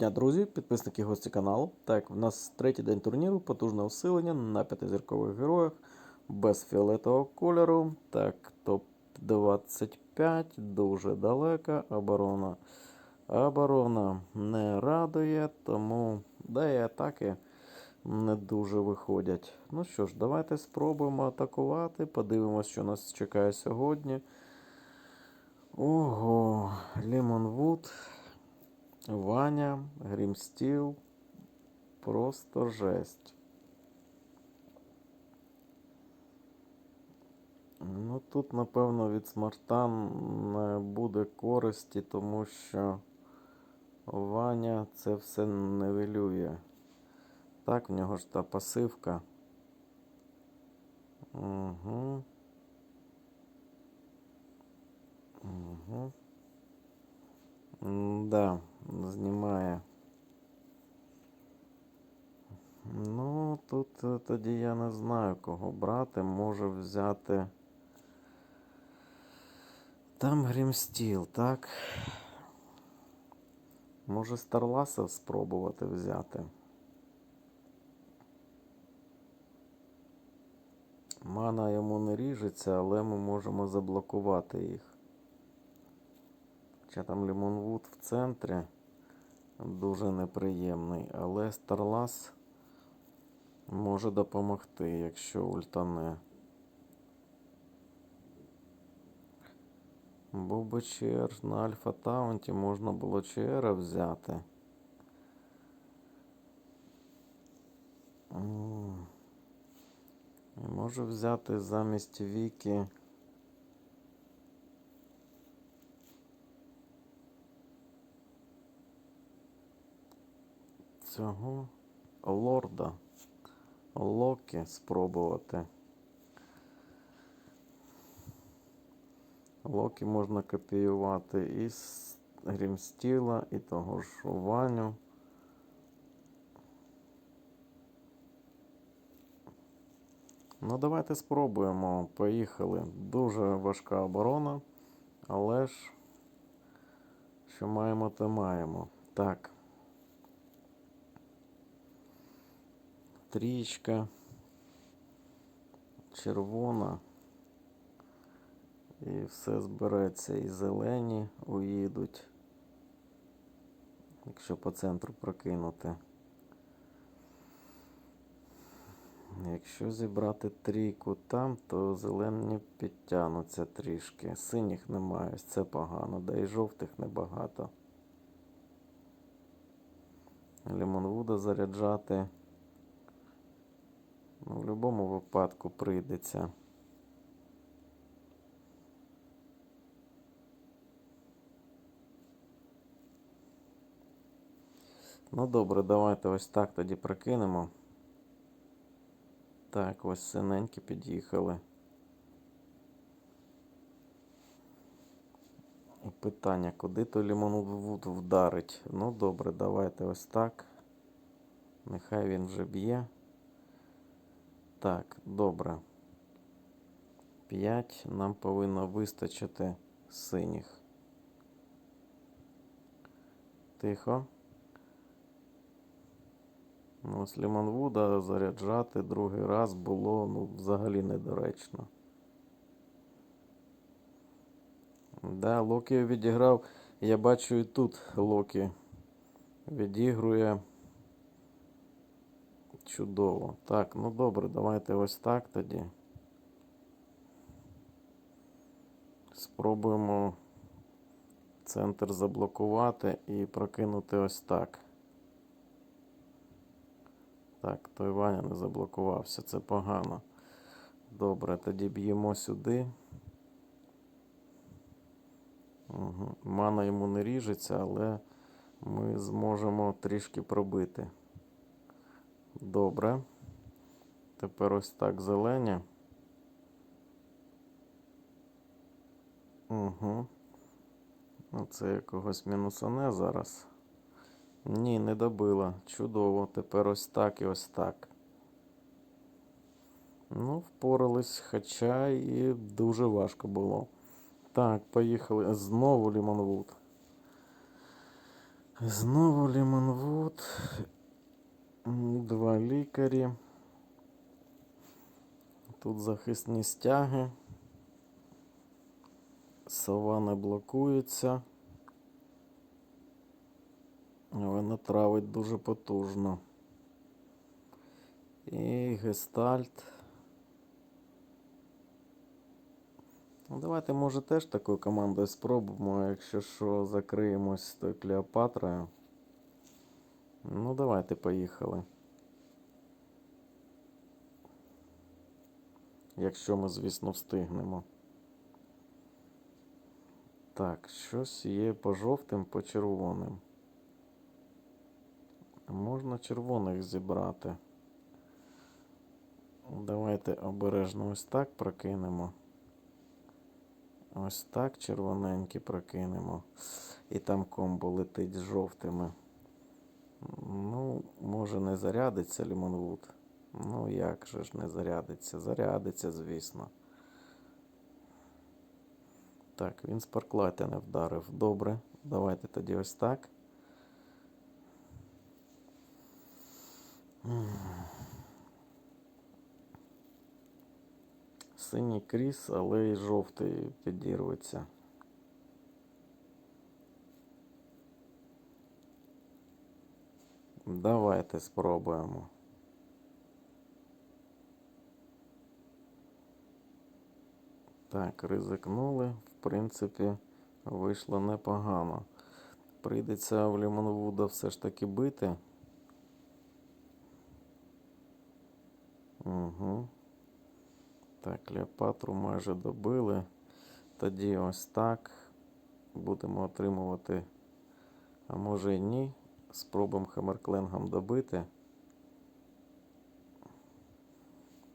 дня, друзі, підписники гості каналу. Так, в нас третій день турніру, потужне усилення на п'ятизіркових героях без фіолетового кольору. Так, топ-25, дуже далека. Оборона. Оборона не радує, тому да і атаки не дуже виходять. Ну що ж, давайте спробуємо атакувати. Подивимось, що нас чекає сьогодні. Ого, Лімонвуд. Ваня, Грімстіл. Просто жесть. Ну тут, напевно, від смартан не буде користі, тому що Ваня це все нивелює. Так, в нього ж та пасивка. Угу. Угу. Да, знімає. Ну, тут е, тоді я не знаю, кого брати. Може взяти. Там Грімстіл, так? Може Старласа спробувати взяти. Мана йому не ріжеться, але ми можемо заблокувати їх. Хоча там Лімонвуд в центрі дуже неприємний, але Старлас може допомогти, якщо ультане. Був би ЧР на Альфа Таунті, можна було ЧР взяти. Можу взяти замість Віки. Цього лорда Локі спробувати. Локі можна копіювати із Грімстіла, і того ж Ваню. Ну, давайте спробуємо. Поїхали. Дуже важка оборона, але ж що маємо, то маємо. Так. Трічка. Червона. І все збереться. І зелені уїдуть. Якщо по центру прокинути. Якщо зібрати трійку там, то зелені підтягнуться трішки. Синіх немає, це погано, да і жовтих небагато. Лімонвуда заряджати. Ну, в будь-якому випадку прийдеться. Ну добре, давайте ось так тоді прокинемо. Так, ось синенькі під'їхали. Питання, куди то лімонвуд вдарить? Ну добре, давайте ось так. Нехай він вже б'є. Так, добре. 5 нам повинно вистачити синіх. Тихо. Ну, з Лімонвуда заряджати другий раз було ну, взагалі недоречно. Да, Локі відіграв. Я бачу і тут Локі відігрує чудово. Так, ну добре, давайте ось так тоді. Спробуємо центр заблокувати і прокинути ось так. Так, той Ваня не заблокувався, це погано. Добре, тоді б'ємо сюди. Угу. Мана йому не ріжеться, але ми зможемо трішки пробити. Добре. Тепер ось так зелені. Угу. Оце якогось мінусане зараз. Ні, не добила. Чудово. Тепер ось так і ось так. Ну, впорались, хоча і дуже важко було. Так, поїхали. Знову Лімонвуд. Знову Лімонвуд. Два лікарі. Тут захисні стяги. Сова не блокується. Вона травить дуже потужно. І гестальт. Ну, давайте, може, теж такою командою спробуємо, якщо що, закриємось з тою Клеопатрою. Ну, давайте, поїхали. Якщо ми, звісно, встигнемо. Так, щось є по жовтим, по червоним. Можна червоних зібрати. Давайте обережно ось так прокинемо. Ось так червоненькі прокинемо. І там комбо летить з жовтими. Ну, може не зарядиться Лімонвуд. Ну як же ж не зарядиться? Зарядиться, звісно. Так, він спарклайта не вдарив. Добре. Давайте тоді ось так. Синій кріс, але і жовтий підірветься. Давайте спробуємо. Так, ризикнули. В принципі, вийшло непогано. Прийдеться в Лімонвуда все ж таки бити. Угу. Так, Клеопатру майже добили. Тоді ось так. Будемо отримувати. А може і ні. Спробуємо Хаммеркленгом добити.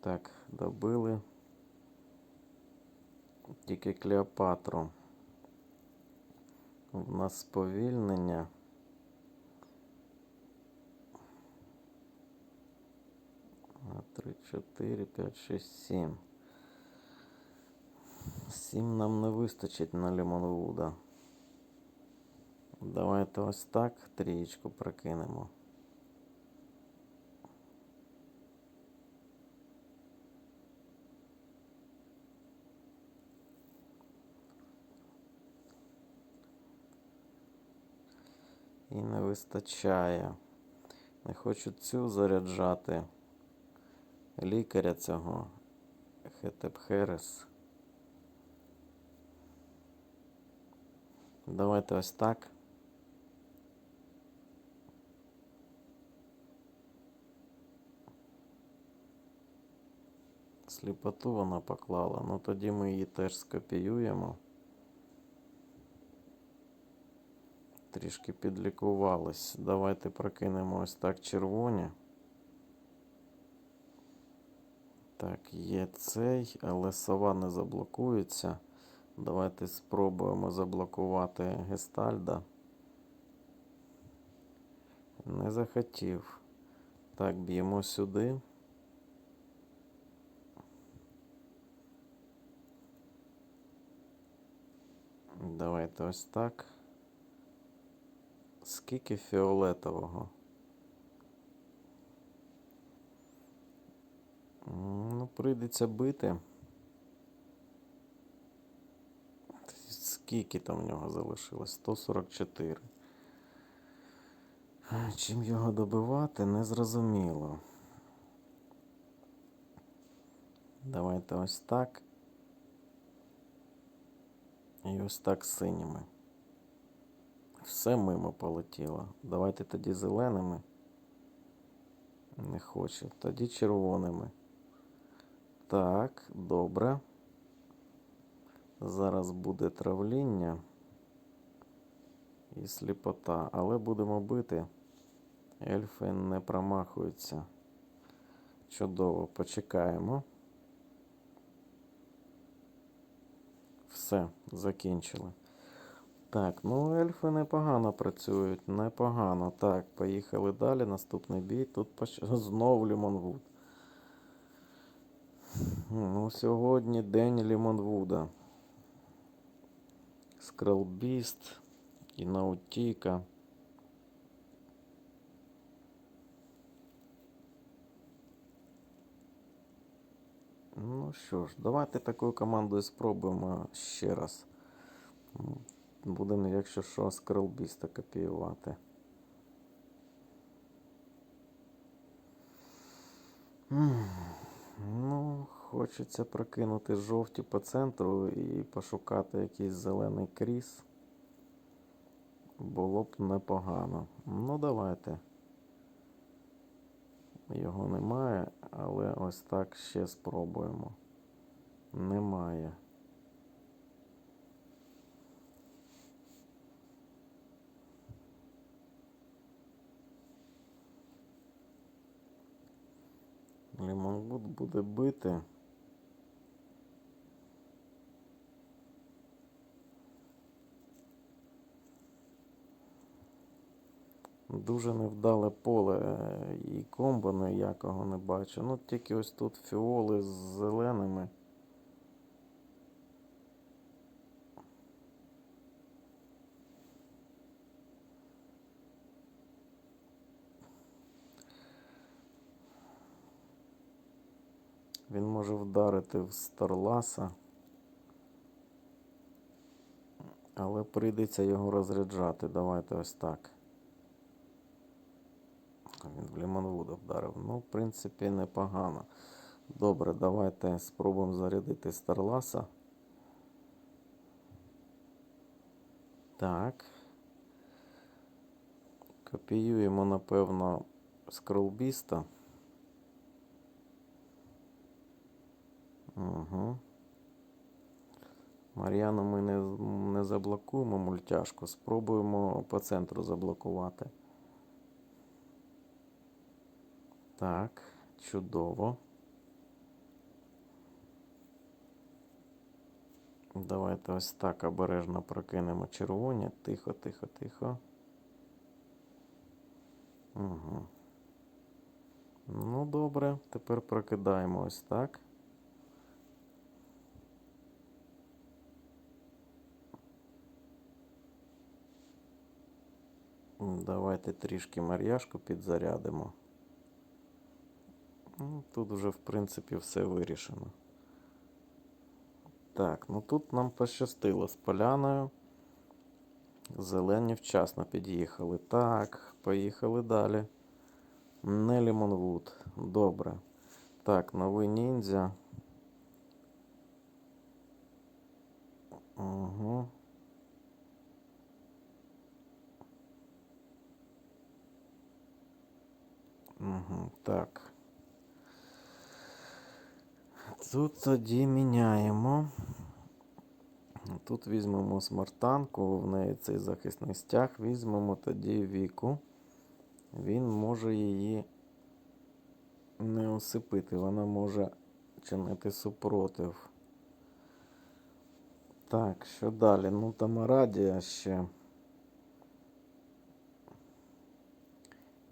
Так, добили. Тільки Клеопатру. У нас сповільнення. Три, чотири, п'ять, шість, сім. Сім нам не вистачить на Лімонвуда. Давайте ось так трієчку прокинемо. І не вистачає. Не хочу цю заряджати. Лікаря цього. Хетепхерес. Давайте ось так. Сліпоту вона поклала. Ну тоді ми її теж скопіюємо. Трішки підлікувались. Давайте прокинемо ось так червоні. Так, є цей, але сова не заблокується. Давайте спробуємо заблокувати Гестальда. Не захотів. Так, б'ємо сюди. Давайте ось так. Скільки фіолетового? Ну, прийдеться бити. Скільки там в нього залишилось? 144. Чим його добивати, не зрозуміло. Давайте ось так. І ось так синіми. Все мимо полетіло. Давайте тоді зеленими. Не хоче. Тоді червоними. Так, добре. Зараз буде травління і сліпота, але будемо бити. Ельфи не промахуються. Чудово, почекаємо. Все, закінчили. Так, ну ельфи непогано працюють, непогано. Так, поїхали далі. Наступний бій. Тут поч... знову Лімонвуд. Ну, сьогодні день Лімонвуда. Скрелбіст і Наутіка. Що ж, давайте такою командою спробуємо ще раз. Будемо, якщо що, скролбіста копіювати. Ну, хочеться прокинути жовті по центру і пошукати якийсь зелений кріс. Було б непогано. Ну, давайте. Його немає, але ось так ще спробуємо. Немає. Лімонгуд буде бити. Дуже невдале поле е, і комбо ніякого не бачу. Ну, тільки ось тут фіоли з зеленими. Він може вдарити в Старласа. Але прийдеться його розряджати. Давайте ось так. Він в Лімонвуда вдарив. Ну, в принципі, непогано. Добре, давайте спробуємо зарядити Старласа. Так. Копіюємо, напевно, скролбіста. Угу. Мар'яну ми не, не заблокуємо мультяшку. Спробуємо по центру заблокувати. Так, чудово. Давайте ось так обережно прокинемо червоні. Тихо, тихо, тихо. Угу. Ну, добре, тепер прокидаємо ось так. Давайте трішки мар'яшку підзарядимо. Ну, Тут вже, в принципі, все вирішено. Так, ну тут нам пощастило з поляною. Зелені вчасно під'їхали. Так, поїхали далі. Не Лімонвуд. Добре. Так, новий ніндзя. Угу. Угу, так. Тут тоді міняємо. Тут візьмемо смартанку, в неї цей захисний стяг, візьмемо тоді віку. Він може її не осипити, вона може чинити супротив. Так, що далі? Ну, Тамарадія ще.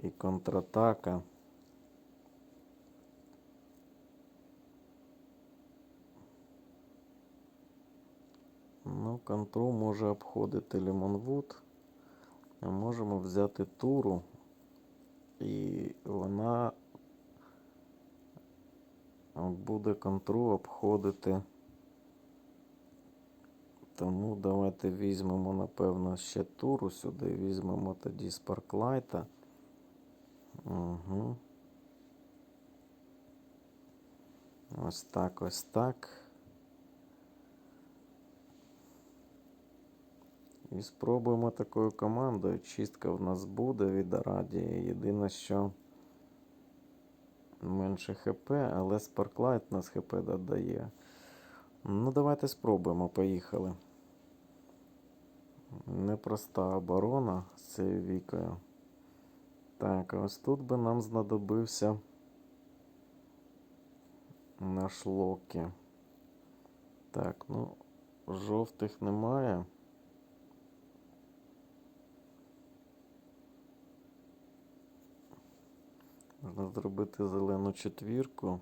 І контратака. Ну, контрол може обходити Лімонвуд. А можемо взяти туру. І вона буде контру обходити. Тому давайте візьмемо, напевно, ще туру сюди. Візьмемо тоді Спарклайта. Угу. Ось так, ось так. І спробуємо такою командою. Чистка в нас буде від Арадії. Єдине, що менше ХП, але Спарклайт нас ХП додає. Ну, давайте спробуємо, поїхали. Непроста оборона з цією вікою. Так, ось тут би нам знадобився наш Локі. Так, ну, жовтих немає. Можна зробити зелену четвірку.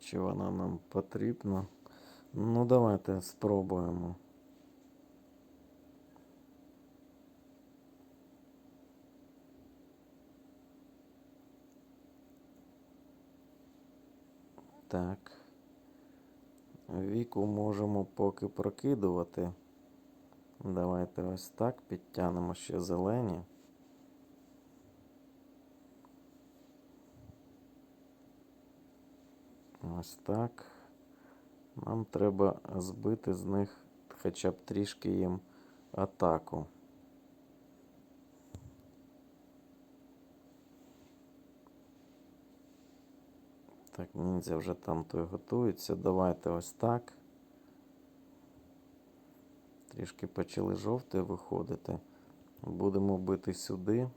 Чи вона нам потрібна? Ну, давайте спробуємо. Так. Віку можемо поки прокидувати. Давайте ось так підтягнемо ще зелені. Ось так. Нам треба збити з них хоча б трішки їм атаку. Так, ніндзя вже там той готується. Давайте ось так. Трішки почали жовте виходити. Будемо бити сюди.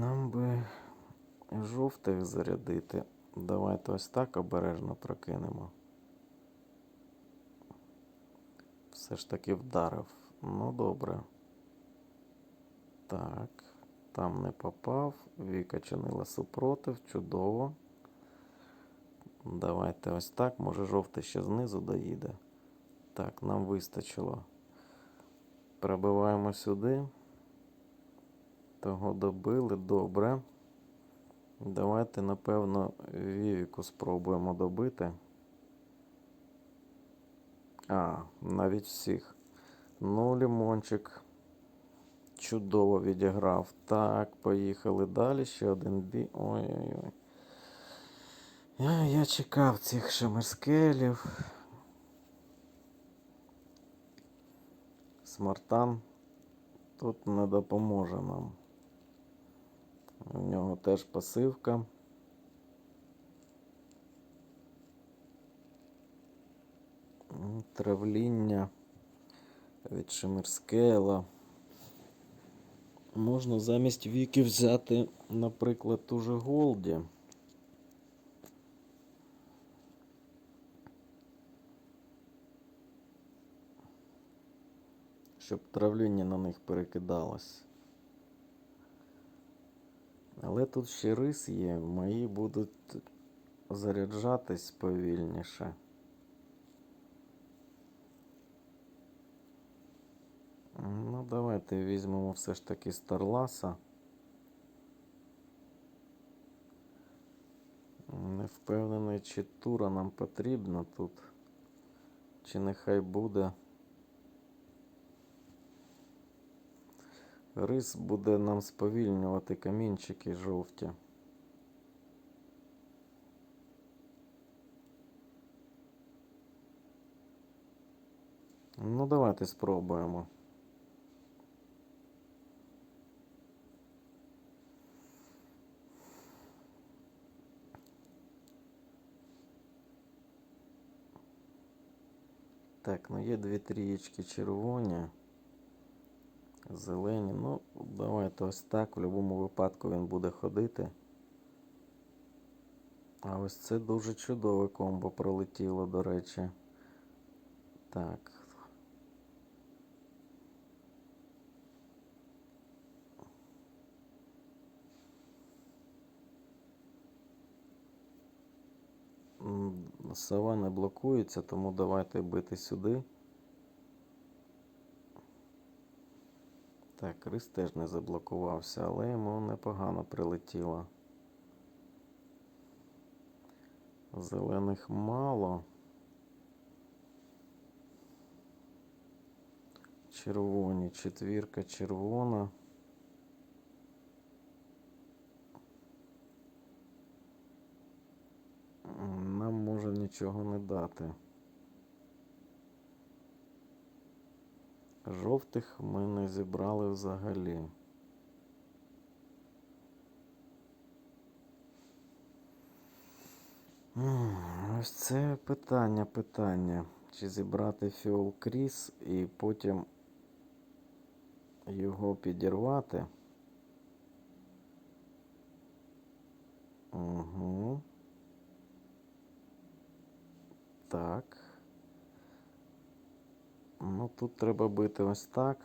Нам би жовтих зарядити. Давайте ось так обережно прокинемо. Все ж таки вдарив. Ну добре. Так, там не попав. Віка чинила супротив. Чудово. Давайте ось так. Може жовтий ще знизу доїде. Так, нам вистачило. Пробиваємо сюди. Того добили. Добре. Давайте, напевно, Вівіку спробуємо добити. А, навіть всіх. Ну, лімончик. Чудово відіграв. Так, поїхали далі. Ще один бій. Ой-ой-ой. Я, я чекав цих шемерскелів. Смартан тут не допоможе нам. У нього теж пасивка. Травління від Шемерскела. Можна замість Віки взяти, наприклад, ту же Голді. Щоб травління на них перекидалось. Але тут ще рис є, мої будуть заряджатись повільніше. Ну, давайте візьмемо все ж таки Старласа. Не впевнений, чи тура нам потрібна тут. Чи нехай буде. Рис буде нам сповільнювати камінчики жовті. Ну, давайте спробуємо. Так, ну є дві трієчки червоні. Зелені. Ну, давайте ось так. В будь-якому випадку він буде ходити. А ось це дуже чудове комбо пролетіло, до речі. Так. М, Сова не блокується, тому давайте бити сюди. Так, рис теж не заблокувався, але йому непогано прилетіло. Зелених мало. Червоні, четвірка червона. М, Нам може нічого не дати. Жовтих ми не зібрали взагалі. Ось це питання, питання. Чи зібрати фіол кріс і потім його підірвати? Угу. Так. Ну, тут треба бити ось так.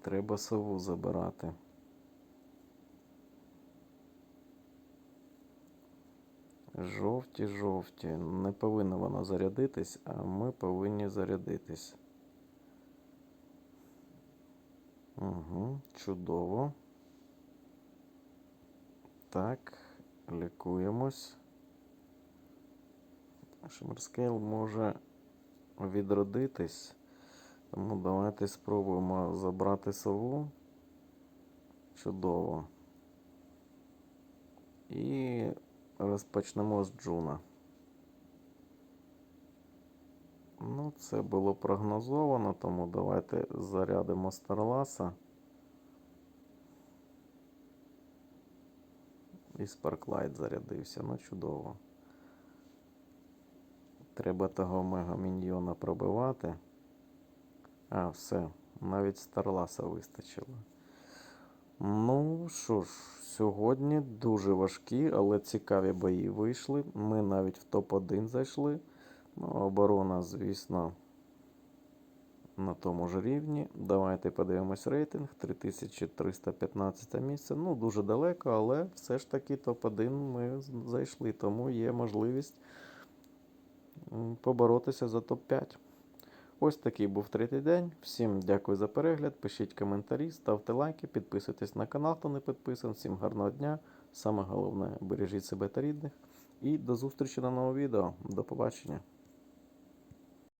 Треба сову забирати. Жовті, жовті. Не повинна вона зарядитись, а ми повинні зарядитись. Угу, чудово. Так, лікуємось. Шимерскейл може відродитись. Тому давайте спробуємо забрати сову. Чудово. І розпочнемо з Джуна. Ну, це було прогнозовано, тому давайте зарядимо Старласа. І Sparklight зарядився. Ну, чудово. Треба того мега-міньйона пробивати. А, все. Навіть Старласа вистачило. Ну що ж, сьогодні дуже важкі, але цікаві бої вийшли. Ми навіть в топ-1 зайшли. Ну, оборона, звісно, на тому ж рівні. Давайте подивимось рейтинг. 3315 місце. Ну, дуже далеко, але все ж таки топ-1 ми зайшли, тому є можливість поборотися за топ-5. Ось такий був третій день. Всім дякую за перегляд. Пишіть коментарі, ставте лайки, підписуйтесь на канал, хто не підписаний. Всім гарного дня. Саме головне, бережіть себе та рідних. І до зустрічі на новому відео. До побачення.